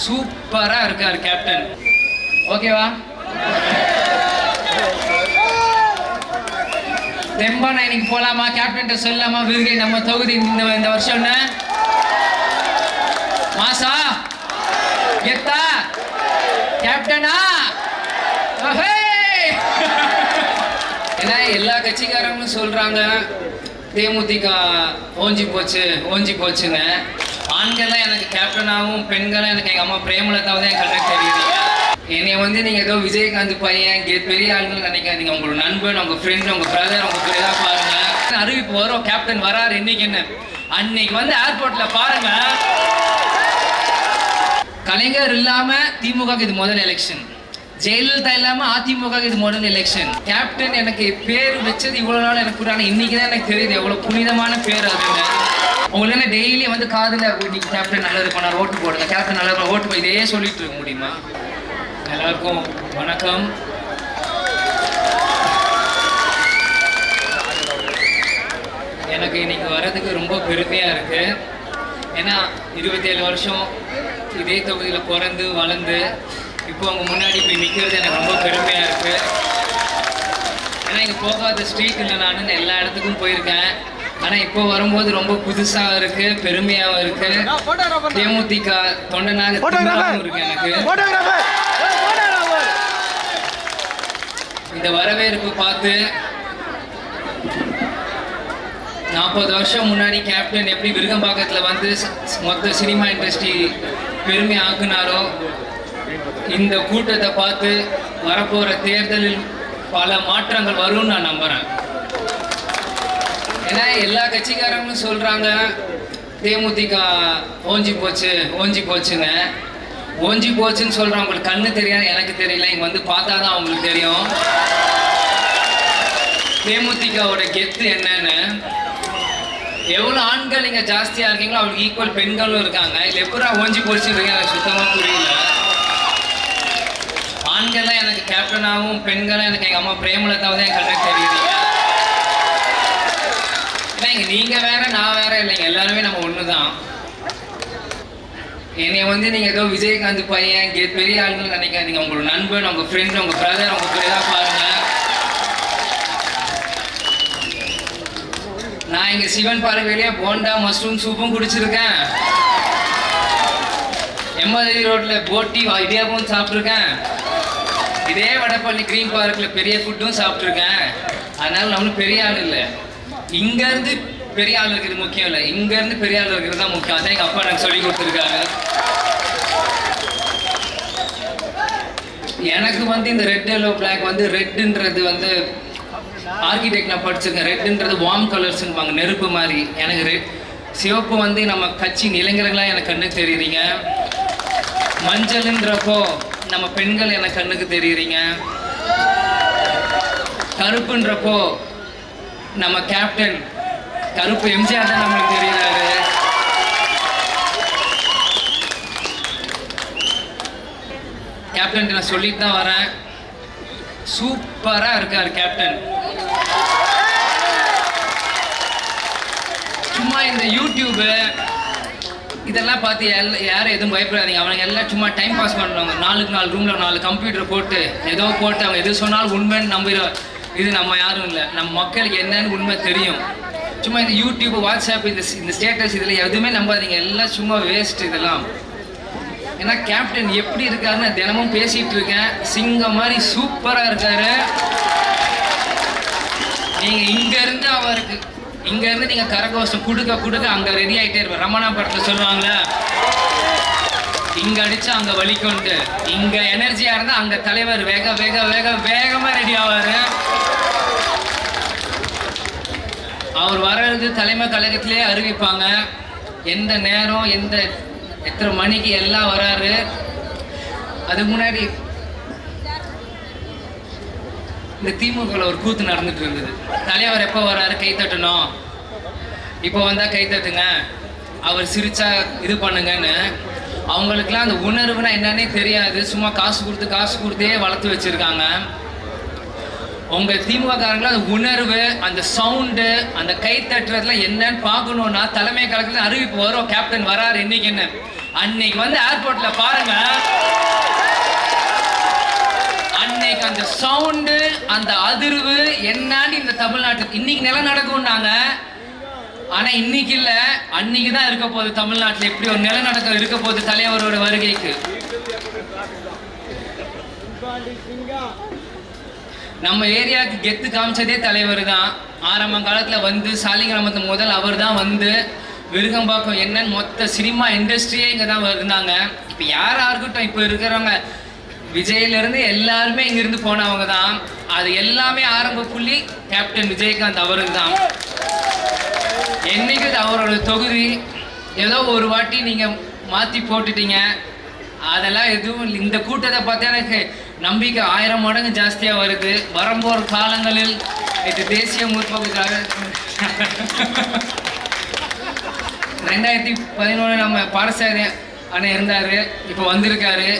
சூப்பராக இருக்கார் கேப்டன் ஓகேவா? தெம்பானா இன்னைக்கு போகலாமா கேப்டன் சொல்லலாமா? விருகை நம்ம தொகுதி இந்த இந்த வருஷம் என்ன? மாசா? கெத்தா? கேப்டனா ஏன்னா எல்லா கட்சிக்காரங்களும் சொல்கிறாங்க தேமுதிக ஓஞ்சி போச்சு ஓஞ்சி போச்சுன்னு. ஆண்கள்லாம் எனக்கு கேப்டனாகவும் பெண்கள்லாம் எனக்கு எங்கள் அம்மா பிரேமலதாவை தான் என் கண்ணுக்கு தெரியுது என்னை வந்து நீங்கள் ஏதோ விஜயகாந்த் பையன் கே பெரிய ஆளுன்னு நினைக்காதீங்க. உங்களோட நண்பன் உங்கள் ஃப்ரெண்ட் உங்கள் பிரதர் உங்கள் பெரியதா பாருங்க. அறிவிப்பு வரும் கேப்டன் வராரு இன்னைக்கு என்ன? அன்னைக்கு வந்து ஏர்போர்ட்ல பாருங்க. கலைஞர் இல்லாம திமுக இது முதல் எலெக்ஷன் ஜெயலலிதா இல்லாம அதிமுக இது முதல் எலெக்ஷன் கேப்டன் எனக்கு பேர் வச்சது இவ்வளவு நாள் எனக்கு ஆனா இன்னைக்கு தான் எனக்கு தெரியுது. எவ்வளவு புனிதமான பேர் அது. உங்களுக்கு என்ன டெய்லி வந்து காதல இன்னைக்கு கேப்டன் நல்லது பண்ணார் ஓட்டு போடுங்க கேப்டன் நல்லா ஓட்டு போ. இதே சொல்லிட்டு இருக்க முடியுமா? எல்லாருக்கும் வணக்கம். எனக்கு இன்னைக்கு வர்றதுக்கு ரொம்ப பெருமையா இருக்கு. ஏன்னா இருபத்தேழு வருஷம் இதே தொகுதியில் பிறந்து வளர்ந்து இப்போ அவங்க முன்னாடி போய் நிற்கிறது எனக்கு ரொம்ப பெருமையாக இருக்கு. ஏன்னா இங்கே போகாத ஸ்ட்ரீட் இல்லை. நான் எல்லா இடத்துக்கும் போயிருக்கேன். ஆனால் இப்போ வரும்போது ரொம்ப புதுசாக இருக்கு பெருமையாகவும் இருக்கு. தேமுதிக தொண்டனாக இருக்கு எனக்கு. இந்த வரவேற்பு பார்த்து நாற்பது வருஷம் முன்னாடி கேப்டன் எப்படி விருகம்பாக்கத்தில் வந்து மொத்த சினிமா இண்டஸ்ட்ரி பெருமை ஆக்குனாரோ இந்த கூட்டத்தை பார்த்து வரப்போகிற தேர்தலில் பல மாற்றங்கள் வரும்னு நான் நம்புகிறேன் ஏன்னா எல்லா கட்சிக்காரங்களும் சொல்கிறாங்க தேமுதிக ஓஞ்சி போச்சு ஓஞ்சி போச்சுன்னு. ஓஞ்சி போச்சுன்னு சொல்கிறேன் உங்களுக்கு கண்ணு தெரியாது எனக்கு தெரியல. இங்கே வந்து பார்த்தா தான் அவங்களுக்கு தெரியும். தேமுதிகவோட கெத்து என்னன்னு. எவ்வளோ ஆண்கள் இங்கே ஜாஸ்தியாக இருக்கீங்களோ அவங்களுக்கு ஈக்குவல் பெண்களும் இருக்காங்க. இல்லை எப்படா ஓஞ்சி போச்சுன்றீங்க எனக்கு சுத்தமாக புரியல. ஆண்கள்லாம் எனக்கு கேப்டனாகவும் பெண்களும் எனக்கு எங்கள் அம்மா பிரேமலதாவை தான் என் கண்ணுக்கு தெரியுது ஏன்னா இங்கே நீங்கள் வேற நான் வேற இல்லைங்க. எல்லாருமே நம்ம ஒன்று தான் என்னை வந்து நீங்கள் ஏதோ விஜயகாந்த் பையன் கே பெரிய ஆளுன்னு நினைக்காதீங்க. உங்களோட நண்பன் உங்கள் ஃப்ரெண்ட் உங்கள் பிரதர் உங்கள் பெரியதா பாருங்க. நான் இங்கே சிவன் பார்வையிலேயே போண்டா மஷ்ரூம் சூப்பும் குடிச்சிருக்கேன். எம்எல்ஏ ரோட்டில் போட்டி இடியாவும் சாப்பிட்ருக்கேன் இதே வடப்பள்ளி கிரீன் பார்க்கில் பெரிய ஃபுட்டும் சாப்பிட்ருக்கேன் அதனால நம்மளும் பெரிய ஆள் இல்லை. இங்கேருந்து பெரிய ஆள் இருக்கிறது முக்கியம் இல்லை. இங்கேருந்து பெரிய ஆள் இருக்கிறது தான் முக்கியம். அதான் எங்கள் அப்பா எனக்கு சொல்லி கொடுத்துருக்காங்க. எனக்கு வந்து இந்த ரெட் எல்லோ பிளாக் வந்து ரெட்டுன்றது வந்து ஆர்கிடெக்ட் நான் படிச்சிருக்கேன். ரெட்டுன்றது வார்ம் கலர்ஸ்ன்பாங்க நெருப்பு மாதிரி. எனக்கு ரெட் சிவப்பு வந்து நம்ம கட்சி இளைஞர்களாக எனக்கு கண்ணு தெரியுறீங்க மஞ்சள்ன்றப்போ நம்ம பெண்கள் என கண்ணுக்கு தெரியுறீங்க? கருப்புன்றப்போ நம்ம கேப்டன் கருப்பு எம்ஜிஆர் தான் நம்மளுக்கு தெரியுறாரு. கேப்டன் நான் சொல்லிட்டு தான் வரேன். சூப்பராக இருக்கார் கேப்டன் சும்மா இந்த யூடியூபு இதெல்லாம் பார்த்து யாரும் எதுவும் பயப்படாதீங்க. அவங்க எல்லாம் சும்மா டைம் பாஸ் பண்ணுறவங்க நாலுக்கு நாலு ரூமில் நாலு கம்ப்யூட்டர் போட்டு ஏதோ போட்டு அவங்க எது சொன்னாலும் உண்மைன்னு நம்புகிற இது நம்ம யாரும் இல்லை. நம்ம மக்களுக்கு என்னன்னு உண்மை தெரியும். சும்மா இந்த யூடியூப் வாட்ஸ்அப் இந்த இந்த ஸ்டேட்டஸ் இதில் எதுவுமே நம்பாதீங்க. எல்லாம் சும்மா வேஸ்ட் இதெல்லாம். ஏன்னா கேப்டன் எப்படி இருக்காருன்னு தினமும் பேசிகிட்டு இருக்கேன். சிங்கம் மாதிரி சூப்பராக இருக்காரு. நீங்கள் இங்கேருந்து அவருக்கு இங்க இருந்து நீங்க கரகோஷம் கொடுக்க கொடுக்க அங்க ரெடி ஆயிட்டே இருப்பேன் ரமணா படத்தை சொல்லுவாங்களே இங்க அடிச்சா அங்க வலிக்கும்ட்டு. இங்க எனர்ஜியா இருந்தா அங்க தலைவர் வேக வேக வேக வேகமா ரெடி ஆவாரு. அவர் வர்றது தலைமை கழகத்திலே அறிவிப்பாங்க. எந்த நேரம் எந்த எத்தனை மணிக்கு எல்லாம் வராரு. அதுக்கு முன்னாடி இந்த திமுகவில் ஒரு கூத்து நடந்துட்டு இருந்தது. தலைவர் எப்போ வராரு கை தட்டணும். இப்போ வந்தால் கை தட்டுங்க. அவர் சிரிச்சா இது பண்ணுங்கன்னு. அவங்களுக்குலாம் அந்த உணர்வுனா என்னன்னே தெரியாது. சும்மா காசு கொடுத்து காசு கொடுத்தே வளர்த்து வச்சுருக்காங்க. உங்கள் திமுக அந்த உணர்வு அந்த சவுண்டு அந்த கை தட்டுறதுல என்னன்னு பார்க்கணுன்னா தலைமை காலத்தில் அறிவிப்பு வரும். கேப்டன் வராரு இன்னைக்கு என்ன? அன்னைக்கு வந்து ஏர்போர்ட்டில் பாருங்கள் அன்னைக்கு அந்த சவுண்டு அந்த அதிர்வு என்னன்னு இந்த தமிழ்நாட்டு இன்னைக்கு நிலம் நடக்கும்னாங்க. ஆனா இன்னைக்கு இல்ல. அன்னைக்கு தான் இருக்க போகுது தமிழ்நாட்டுல. எப்படி ஒரு நிலநடுக்கம் இருக்க போகுது தலைவரோட வருகைக்கு. நம்ம ஏரியாவுக்கு கெத்து காமிச்சதே தலைவர் தான். ஆரம்ப காலத்துல வந்து சாலிகிராமத்து முதல் அவர் தான் வந்து விருகம்பாக்கம் என்னன்னு மொத்த சினிமா இண்டஸ்ட்ரியே இங்கே தான் இருந்தாங்க. இப்போ யாரா இருக்கட்டும் இப்போ இருக்கிறவங்க விஜயிலிருந்து எல்லாருமே இங்கிருந்து போனவங்க தான் அது எல்லாமே ஆரம்ப புள்ளி கேப்டன் விஜயகாந்த் அவருக்கு தான் என்னைக்கு அவரோட தொகுதி? ஏதோ ஒரு வாட்டி நீங்கள் மாற்றி போட்டுட்டீங்க. அதெல்லாம் எதுவும் இல்லை. இந்த கூட்டத்தை பார்த்தா எனக்கு நம்பிக்கை ஆயிரம் மடங்கு ஜாஸ்தியாக வருது. வரம்போற காலங்களில் இது தேசிய முற்போக்குக்காக ரெண்டாயிரத்தி பதினொன்று நம்ம பாடசாரி அண்ணன் இருந்தார். இப்போ வந்திருக்காரு.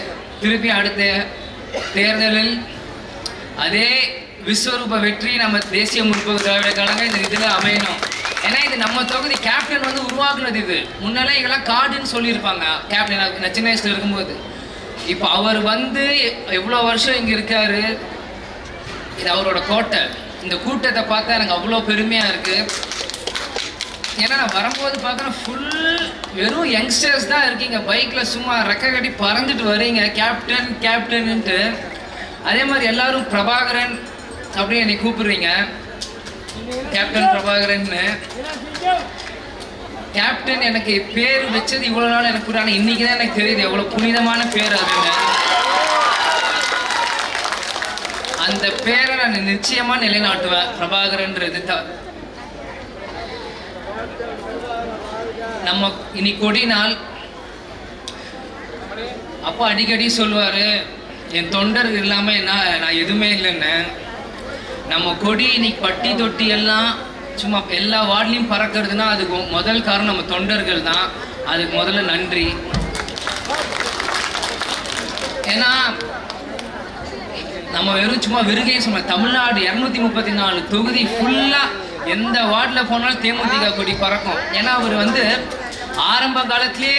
திருப்பி அடுத்த தேர்தலில் அதே விஸ்வரூப வெற்றி நம்ம தேசிய முற்போக்கு திராவிட கழகம் இந்த இதில் அமையணும். ஏன்னா இது நம்ம தொகுதி கேப்டன் வந்து உருவாக்குனது இது. முன்னெல்லாம் இதெல்லாம் காடுன்னு சொல்லியிருப்பாங்க கேப்டன் நான் சின்ன வயசில் இருக்கும்போது. இப்போ அவர் வந்து எவ்வளோ வருஷம் இங்கே இருக்காரு? இது அவரோட கோட்டை. இந்த கூட்டத்தை பார்த்தா எனக்கு அவ்வளோ பெருமையாக இருக்குது ஏன்னா நான் வரும்போது பார்க்குறேன் ஃபுல் வெறும் யங்ஸ்டர்ஸ் தான் இருக்கீங்க. பைக்கில் சும்மா ரெக்க கட்டி பறந்துட்டு வரீங்க. கேப்டன் கேப்டன்ட்டு அதே மாதிரி எல்லாரும் பிரபாகரன் அப்படின்னு என்னை கூப்பிடுறீங்க. கேப்டன் பிரபாகரன்னு. கேப்டன் எனக்கு பேர் வச்சது இவ்வளோ நாள் எனக்கு ஆனால் இன்னைக்கு தான் எனக்கு தெரியுது. எவ்வளோ புனிதமான பேர் அதுங்க அந்த பேரை நான் நிச்சயமாக நிலைநாட்டுவேன். பிரபாகரன்றது த- நம்ம இனி கொடி நாள் அப்பா அடிக்கடி சொல்லுவார் என் தொண்டர் இல்லாமல் என்ன நான் எதுவுமே இல்லைன்னு. நம்ம கொடி இன்னைக்கு பட்டி தொட்டி எல்லாம் சும்மா எல்லா வார்ட்லையும் பறக்கிறதுனா அதுக்கு முதல் காரணம் நம்ம தொண்டர்கள் தான். அதுக்கு முதல்ல நன்றி. ஏன்னா நம்ம வெறும் சும்மா விருகையை சும்மா தமிழ்நாடு இரநூத்தி முப்பத்தி நாலு தொகுதி ஃபுல்லாக எந்த வார்டில் போனாலும் தேமுதிக கொடி பறக்கும். ஏன்னா அவர் வந்து ஆரம்ப காலத்திலே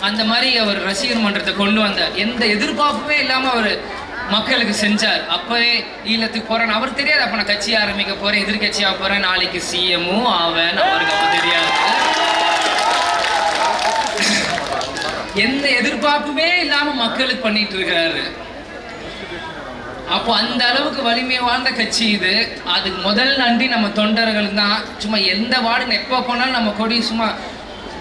அந்த மாதிரி அவர் ரசிகர் மன்றத்தை கொண்டு வந்தார். எந்த எதிர்பார்ப்புமே இல்லாம அவர் மக்களுக்கு செஞ்சார். அப்பவே ஈழத்துக்கு போறேன் அவர் தெரியாது. அப்ப நான் கட்சி ஆரம்பிக்க போறேன் எதிர்கட்சியா போறேன் நாளைக்கு சிஎம்மும் ஆவேன் அவருக்கு தெரியாது. எந்த எதிர்பார்ப்புமே இல்லாம மக்களுக்கு பண்ணிட்டு இருக்கிறாரு. அப்போ அந்த அளவுக்கு வலிமை வாழ்ந்த கட்சி இது. அதுக்கு முதல் நன்றி நம்ம தொண்டர்கள் தான். சும்மா எந்த வார்டு எப்போ போனாலும் நம்ம கொடி சும்மா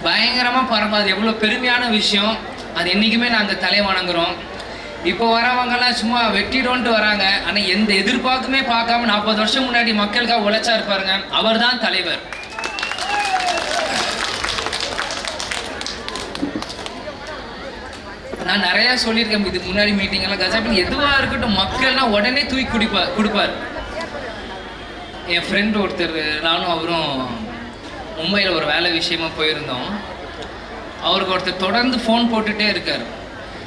பயங்கரமாக பரவும் அது எவ்வளோ பெருமையான விஷயம். அது என்றைக்குமே நாங்கள் தலை வணங்குறோம். இப்போ வரவங்கெல்லாம் சும்மா வெட்டிடோன்ட்டு வராங்க. ஆனால் எந்த எதிர்பார்க்குமே பார்க்காம நாற்பது வருஷம் முன்னாடி மக்களுக்காக உழைச்சா இருப்பாருங்க. அவர் தான் தலைவர். நான் நிறைய சொல்லியிருக்கேன். இதுக்கு முன்னாடி மீட்டிங் எல்லாம். கஜாபின் எதுவாக இருக்கட்டும் மக்கள்னா உடனே தூக்கி குடிப்பார் கொடுப்பார். என் ஃப்ரெண்ட் ஒருத்தர் நானும் அவரும் மும்பையில் ஒரு வேலை விஷயமா போயிருந்தோம். அவருக்கு ஒருத்தர் தொடர்ந்து ஃபோன் போட்டுகிட்டே இருக்கார்.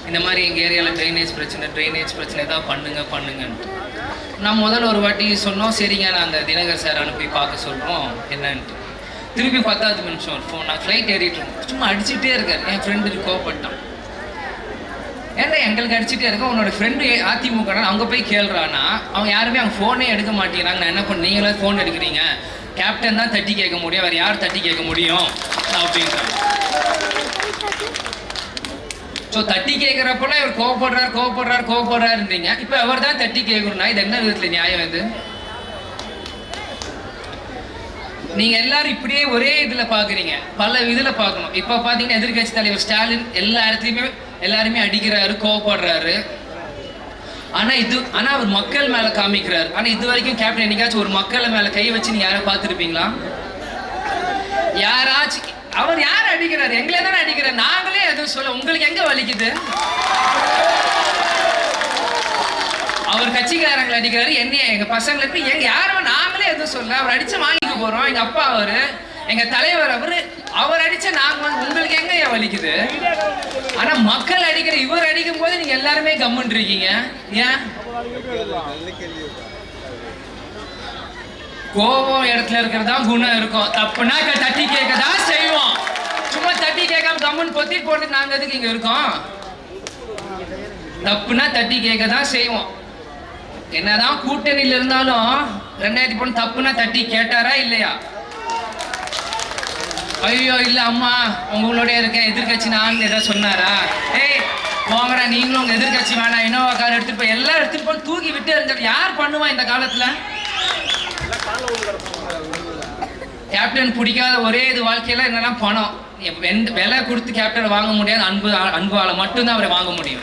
இந்த மாதிரி எங்கள் ஏரியாவில் ட்ரைனேஜ் பிரச்சனை ட்ரைனேஜ் பிரச்சனை ஏதாவது பண்ணுங்க பண்ணுங்கன்ட்டு. நான் முதல்ல ஒரு வாட்டி சொன்னோம் சரிங்க நான் அந்த தினகர் சார் அனுப்பி பார்க்க சொல்கிறோம் என்னன்ட்டு. திருப்பி பத்தாவது நிமிஷம் ஒரு ஃபோன் நான் ஃப்ளைட் ஏறிட்டு இருந்தேன். சும்மா அடிச்சுட்டே இருக்கார். என் ஃப்ரெண்டுக்கு கோவப்பட்டான். ஏன்டா எங்களுக்கு அடிச்சுட்டே இருக்கோம் உன்னோட ஃப்ரெண்டு அதிமுக அவங்க போய் கேள்றானா? அவன் யாருமே அவங்க ஃபோனே எடுக்க மாட்டேங்கிறாங்க. நான் என்ன பண்ண நீங்களே ஃபோன் எடுக்கிறீங்க. கேப்டன் தான் தட்டி கேட்க முடியும். வேற யார் தட்டி கேட்க முடியும்? அப்படின்றாங்க. ஸோ தட்டி கேட்குறப்பெல்லாம் இவர் கோவப்படுறார் கோவப்படுறார் கோவப்படுறாருன்றீங்க. இப்போ அவர் தான் தட்டி கேட்கணும்னா இது என்ன விதத்தில் நியாயம் இது? நீங்க எல்லாரும் இப்படியே ஒரே இதுல பாக்குறீங்க. பல இதுல பார்க்கணும் இப்ப பாத்தீங்கன்னா எதிர்க்கட்சி தலைவர் ஸ்டாலின் எல்லா இடத்துலயுமே எல்லாருமே அடிக்கிறாரு கோவப்படுறாரு. ஆனா இது ஆனா அவர் மக்கள் மேல காமிக்கிறார். ஆனா இது வரைக்கும் கேப்டன் என்னைக்காச்சும் ஒரு மக்களை மேல கை வச்சு நீ யாரை பார்த்துருப்பீங்களா? யாராச்சும் அவர் யார் அடிக்கிறார்? எங்களை தானே அடிக்கிறார்? நாங்களே எதுவும் சொல்ல உங்களுக்கு எங்க வலிக்குது? அவர் கட்சிக்காரங்களை அடிக்கிறாரு என்னைய எங்க பசங்களுக்கு எங்க யாரும் நாங்களே எதுவும் சொல்ல அவர் அடிச்சு வாங்கிக்க போறோம். எங்க அப்பா அவரு எங்க தலைவர் அவரு அவர் அடிச்ச நாங்க வந்து உங்களுக்கு எங்க ஏன் வலிக்குது? ஆனா மக்கள் அடிக்கிற இவர் அடிக்கும் போது நீங்க எல்லாருமே கம்முன்னு இருக்கீங்க ஏன்? கோபம் இடத்துல இருக்கிறதா குணம் இருக்கும். தப்புனா க- தட்டி கேட்க தான் செய்வோம். சும்மா தட்டி கேட்காம கம்முன்னு பொத்தி போட்டு நாங்க எதுக்கு இங்க இருக்கோம்? தப்புனா தட்டி கேட்க தான் செய்வோம். என்னதான் கூட்டணியில் இருந்தாலும் ரெண்டாயிரத்தி பொண்ணு தப்புனா தட்டி கேட்டாரா இல்லையா? ஐயோ இல்ல அம்மா உங்களோட இருக்கேன் எதிர்கட்சி நான் ஏதாவது சொன்னாரா? ஏய் போங்கடா நீங்களும் உங்க எதிர்கட்சி வேணாம். இனோவா கார் எடுத்துட்டு போய் எல்லாம் எடுத்துட்டு போய் தூக்கி விட்டு எறிஞ்சாரு யார் பண்ணுவா இந்த காலத்துல? கேப்டன் பிடிக்காத ஒரே இது வாழ்க்கையில என்னன்னா பணம்? எப்~ எந்த விலை கொடுத்து கேப்டன் வாங்க முடியாது. அன்பு அன்பால் மட்டும்தான் அவரை வாங்க முடியும்.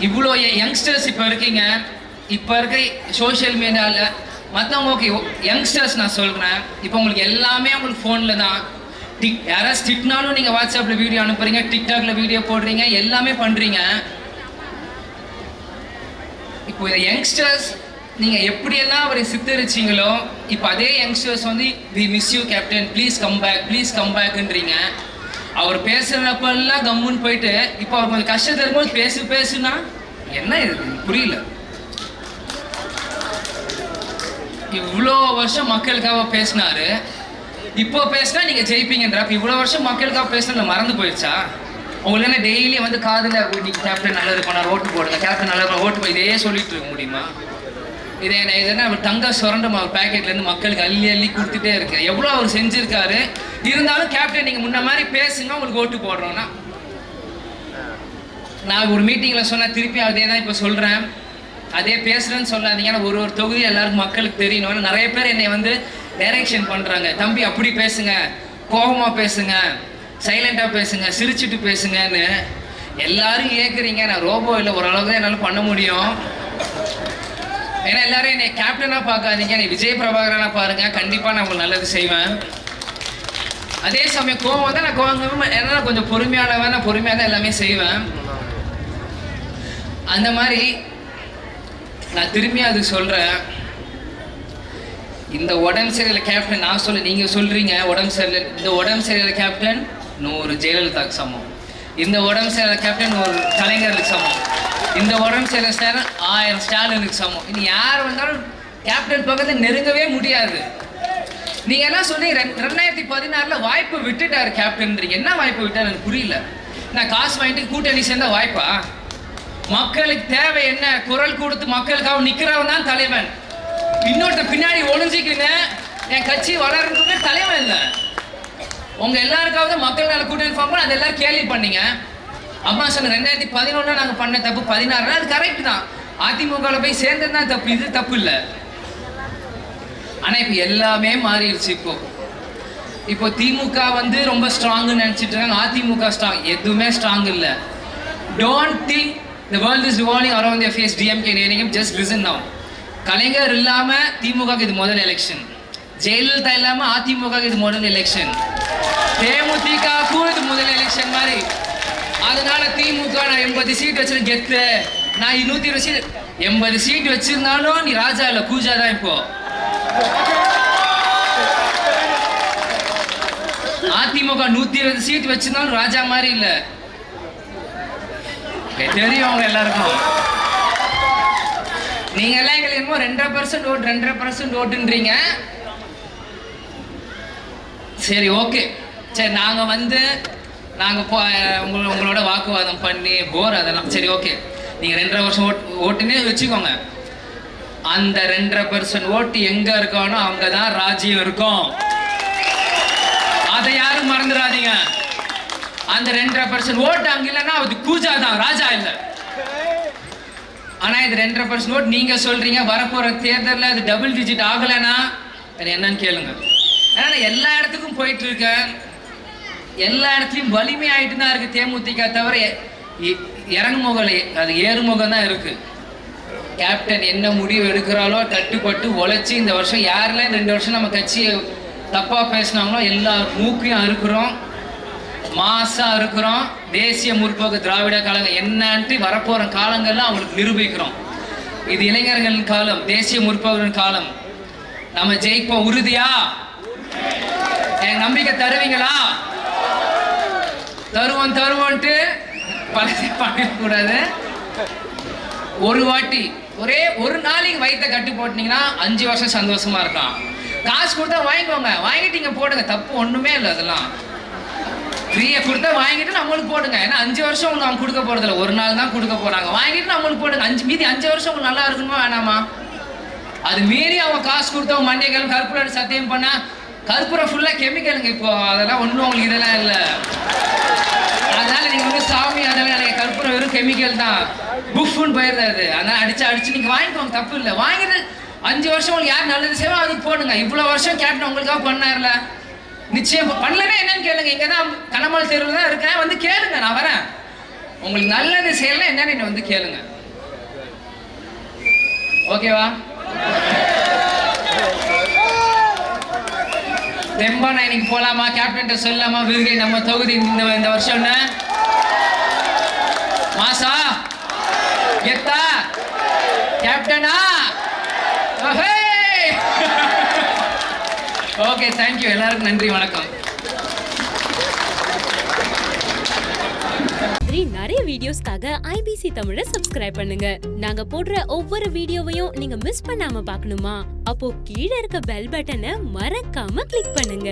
இவ்வளோ யங்ஸ்டர்ஸ் இப்போ இருக்கீங்க. இப்போ இருக்க சோஷியல் மீடியாவில் மற்றவங்க ஓகே யங்ஸ்டர்ஸ் நான் சொல்கிறேன் இப்போ உங்களுக்கு எல்லாமே உங்களுக்கு ஃபோனில் தான். டிக் யாராவது ஸ்டிக்னாலும் நீங்கள் வாட்ஸ்அப்பில் வீடியோ அனுப்புறீங்க டிக்டாக்ல வீடியோ போடுறீங்க எல்லாமே பண்ணுறீங்க இப்போ இந்த யங்ஸ்டர்ஸ் நீங்கள் எப்படியெல்லாம் அவரை சித்தரிச்சீங்களோ இப்போ அதே யங்ஸ்டர்ஸ் வந்து we miss you captain please come back please come பேக்குன்றீங்க அவர் பேசுகிறப்பெல்லாம் கம்முன்னு போயிட்டு இப்போ அவர் கொஞ்சம் கஷ்டத்தை இருக்கும்போது பேசு பேசுனா என்ன இது? புரியல. இவ்வளோ வருஷம் மக்களுக்காக பேசினாரு. இப்போ பேசினா நீங்கள் ஜெயிப்பீங்கன்றப்ப இவ்வளோ வருஷம் மக்களுக்காக பேசினதுல மறந்து போயிடுச்சா? உங்களுக்கு என்ன டெய்லி வந்து காதில் நீங்கள் கேப்டன் நல்லா பண்ணார் ஓட்டு போடுங்க கேப்டன் நல்லா பண்ணார், ஓட்டு போய் இதே சொல்லிட்டு இருக்க முடியுமா? இதே நான் இதெல்லாம் அவர் தங்க சுரண்டம் அவர் பேக்கெட்லேருந்து மக்களுக்கு அள்ளி அள்ளி கொடுத்துட்டே இருக்கு. எவ்வளோ அவர் செஞ்சுருக்காரு? இருந்தாலும் கேப்டன் நீங்கள் முன்ன மாதிரி பேசுங்க உங்களுக்கு ஓட்டு போடுறோன்னா நான் ஒரு மீட்டிங்கில் சொன்னேன் திருப்பி அதே தான் இப்போ சொல்கிறேன் அதே பேசுகிறேன்னு சொல்லாதீங்க. ஏன்னா ஒரு ஒரு தொகுதி எல்லாருக்கும் மக்களுக்கு தெரியணும் ஏன்னா நிறைய பேர் என்னை வந்து டைரக்ஷன் பண்ணுறாங்க தம்பி அப்படி பேசுங்க. கோபமாக பேசுங்க. சைலண்டாக பேசுங்க. சிரிச்சுட்டு பேசுங்கன்னு எல்லாரும் ஏற்குறீங்க நான் ரோபோ இல்லை ஓரளவுக்கு தான் என்னால் பண்ண முடியும். ஏன்னா எல்லாரும் என்னை கேப்டனாக பார்க்காதீங்க. நீ விஜய் பிரபாகரனாக பாருங்க. கண்டிப்பாக நான் உங்களுக்கு நல்லது செய்வேன். அதே சமயம் கோவம் வந்து நான் கோவம் ஏன்னா நான் கொஞ்சம் பொறுமையானவன். நான் பொறுமையாக தான் எல்லாமே செய்வேன். அந்த மாதிரி நான் திரும்பி அது சொல்கிறேன் இந்த உடம்பு சரியில்லை கேப்டன் நான் சொல்ல நீங்கள் சொல்கிறீங்க உடம்பு சரியில்லை. இந்த உடம்பு சரியில்லை கேப்டன் நூறு ஜெயலலிதாக்கு சமம். இந்த உடம்பு சரியில்லை கேப்டன் ஒரு கலைஞருக்கு சமம். இந்த உடம்பு சரியில்லை ஸ்டாலின் ஆயிரம் ஸ்டாலினுக்கு சமம். இனி யார் வந்தாலும் கேப்டன் பக்கத்தில் நெருங்கவே முடியாது. நீங்கள் என்ன சொன்னீங்க? ரெண்- ரெண்டாயிரத்தி பதினாறில் வாய்ப்பு விட்டுட்டார் கேப்டன்றீங்க என்ன வாய்ப்பு விட்டார்? எனக்கு புரியல. நான் காசு வாங்கிட்டு கூட்டணி சேர்ந்த வாய்ப்பா? மக்களுக்கு தேவை என்ன? குரல் கொடுத்து மக்களுக்காக நிக்கிறவன் தான் தலைவன். இன்னொருத்த பின்னாடி ஒளிஞ்சிக்குங்க என் கட்சி வளர்றதுக்கு தலைவன் இல்லை. உங்க எல்லாருக்காவது மக்கள் நல கூட்டணி ஃபார்ம் அது எல்லாரும் கேள்வி பண்ணீங்க. அம்மா சொன்ன ரெண்டாயிரத்தி பதினொன்னு நாங்கள் பண்ண தப்பு பதினாறு அது கரெக்ட் தான். அதிமுகவில் போய் சேர்ந்தது தான் தப்பு இது தப்பு இல்லை. ஆனால் இப்போ எல்லாமே மாறிடுச்சு இப்போ. இப்போ திமுக வந்து ரொம்ப ஸ்ட்ராங்னு நினச்சிட்டு இருக்காங்க. அதிமுக ஸ்ட்ராங் எதுவுமே ஸ்ட்ராங் இல்லை. Don't think the world is revolving around your face DMK நேரிங்கம் just listen now Kalaignar இல்லாமல் திமுக இது முதல் எலெக்ஷன் ஜெயலலிதா இல்லாமல் அதிமுக இது முதல் எலெக்ஷன் தேமுதிக இது முதல் எலெக்ஷன் மாதிரி. அதனால திமுக நான் எண்பது சீட் வச்சிருக்கேன். கெத்து நான் நூத்தி இருபது சீட் எண்பது சீட் வச்சிருந்தாலும் நீ ராஜா இல்ல கூஜா தான் இப்போ. அதிமுக நூத்தி இருபது சீட் வச்சிருந்தாலும் ராஜா மாதிரி இல்லை. தெரியும் அவங்க எல்லாருக்கும். நீங்க எல்லாம் எங்களுக்கு என்னமோ ரெண்டரை பர்சன்ட் ஓட்டு ரெண்டரை பர்சன்ட் ஓட்டுன்றீங்க சரி ஓகே சரி நாங்க வந்து நாங்க போ உங்கள உங்களோட வாக்குவாதம் பண்ணி போர் அதெல்லாம். சரி ஓகே நீங்க ரெண்டரை வருஷம் ஓட்டு ஓட்டுன்னே வச்சுக்கோங்க. அந்த ரெண்டரை பர்சன்ட் ஓட்டு எங்க இருக்கானோ அங்கதான் ராஜ்யம் இருக்கும். அதை யாரும் மறந்துடாதீங்க. அந்த ரெண்டரை பர்சன்ட் ஓட்டு அங்க இல்லைன்னா அது கூஜா தான் ராஜா இல்லை. ஆனா இது ரெண்டரை பர்சன்ட் ஓட்டு நீங்க சொல்றீங்க வரப்போற தேர்தலில் அது டபுள் டிஜிட் ஆகலைன்னா என்னன்னு கேளுங்க. ஏன்னா எல்லா இடத்துக்கும் போயிட்டு இருக்க எல்லா இடத்துலையும் வலிமை ஆயிட்டு தான் இருக்கு தேமுதிக தவிர இ- இறங்குமுகலை அது ஏறுமுகம் தான் இருக்கு. கேப்டன் என்ன முடிவு எடுக்கிறாளோ கட்டுப்பட்டு உழைச்சி இந்த வருஷம் யாரெல்லாம் ரெண்டு வருஷம் நம்ம கட்சியை தப்பா பேசினாங்களோ எல்லா மூக்கையும் அறுக்கிறோம். மாசா இருக்கிறோம். தேசிய முற்போக்கு திராவிட கழகம் என்னன்ட்டு வரப்போற காலங்கள்லாம் அவங்களுக்கு நிரூபிக்கிறோம். இது இளைஞர்களின் காலம் தேசிய முற்போக்கின் காலம். நம்ம ஜெயிப்போம். உறுதியா? என் நம்பிக்கை தருவீங்களா? தருவோம் தருவோன்ட்டு பழசை பண்ணக்கூடாது ஒரு வாட்டி ஒரே ஒரு நாளைக்கு வயிற்ற கட்டி போட்டீங்கன்னா அஞ்சு வருஷம் சந்தோஷமா இருக்கலாம். காசு கொடுத்தா வாங்கிக்கோங்க. வாங்கிட்டு இங்கே போடுங்க. தப்பு ஒண்ணுமே இல்லை அதெல்லாம். ஃப்ரீயை கொடுத்தா வாங்கிட்டு நம்மளுக்கு போடுங்க. ஏன்னா அஞ்சு வருஷம் உங்களுக்கு அவங்க கொடுக்க போறதில்ல. ஒரு நாள் தான் கொடுக்க போறாங்க. வாங்கிட்டு நம்மளுக்கு போடுங்க. அஞ்சு மீதி அஞ்சு வருஷம் உங்களுக்கு நல்லா இருக்குமா வேணாமா? அது மீறி அவங்க காசு கொடுத்தவங்க கிழமை கற்பூரம் சத்தியம் பண்ணா கற்பூரம் ஃபுல்லாக கெமிக்கலுங்க இப்போ. அதெல்லாம் ஒன்றும் உங்களுக்கு இதெல்லாம் இல்லை. அதனால நீங்க வந்து சாமி அதெல்லாம் எனக்கு கற்பூரம் வெறும் கெமிக்கல் தான். புஃப்னு போயிருது அது. அதனால அடிச்சு அடிச்சு நீங்க வாங்கிக்கோங்க. தப்பு இல்லை. வாங்கிட்டு அஞ்சு வருஷம் உங்களுக்கு யார் நல்லது செய்வோம் அதுக்கு போடுங்க. இவ்வளோ வருஷம் கேப்டன் உங்களுக்காக பண்ணார்ல. நிச்சயம் பண்ணலன்னா என்னன்னு கேளுங்க. இங்கே தான் கனமல் தெருவில் தான் இருக்கேன். வந்து கேளுங்க நான் வரேன். உங்களுக்கு நல்லது செய்யலாம் என்னன்னு என்னை வந்து கேளுங்க. ஓகேவா? தெம்பா நான் இன்னைக்கு போலாமா? கேப்டன் சொல்லலாமா? விருகை நம்ம தொகுதி இந்த இந்த வருஷம் என்ன? மாசா? கெத்தா? கேப்டனா? ஓகே தேங்க்யூ எல்லாருக்கும் நன்றி வணக்கம். நிறைய வீடியோஸ்க்காக ஐபிசி தமிழை சப்ஸ்கிரைப் பண்ணுங்க. நாங்க போடுற ஒவ்வொரு வீடியோவையும் நீங்க மிஸ் பண்ணாம பார்க்கணுமா? அப்போ கீழே இருக்க பெல் பட்டனை மறக்காம கிளிக் பண்ணுங்க.